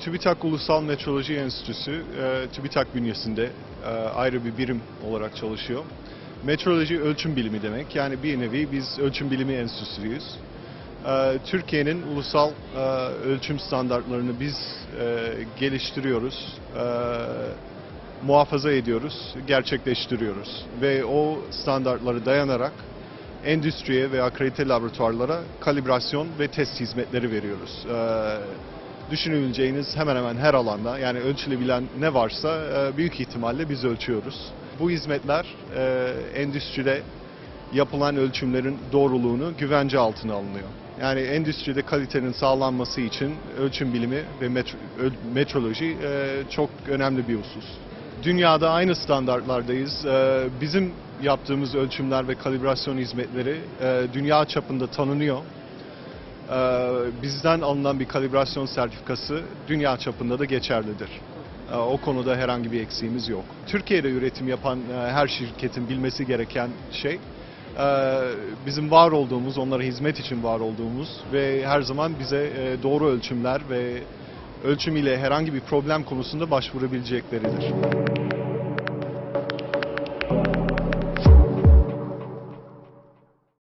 TÜBİTAK Ulusal Metroloji Enstitüsü, e, TÜBİTAK bünyesinde e, ayrı bir birim olarak çalışıyor. Metroloji ölçüm bilimi demek. Yani bir nevi biz ölçüm bilimi enstitüsüyüz. E, Türkiye'nin ulusal e, ölçüm standartlarını biz e, geliştiriyoruz, e, muhafaza ediyoruz, gerçekleştiriyoruz. Ve o standartları dayanarak endüstriye ve akredite laboratuvarlara kalibrasyon ve test hizmetleri veriyoruz. Ee, düşünüleceğiniz hemen hemen her alanda yani ölçülebilen ne varsa e, büyük ihtimalle biz ölçüyoruz. Bu hizmetler e, endüstride yapılan ölçümlerin doğruluğunu güvence altına alınıyor. Yani endüstride kalitenin sağlanması için ölçüm bilimi ve metroloji e, çok önemli bir husus. Dünyada aynı standartlardayız. Bizim yaptığımız ölçümler ve kalibrasyon hizmetleri dünya çapında tanınıyor. E, Bizden alınan bir kalibrasyon sertifikası dünya çapında da geçerlidir. E, O konuda herhangi bir eksiğimiz yok. Türkiye'de üretim yapan e, her şirketin bilmesi gereken şey e, bizim var olduğumuz, onlara hizmet için var olduğumuz ve her zaman bize e, doğru ölçümler ve ölçüm ile herhangi bir problem konusunda başvurabilecekleridir.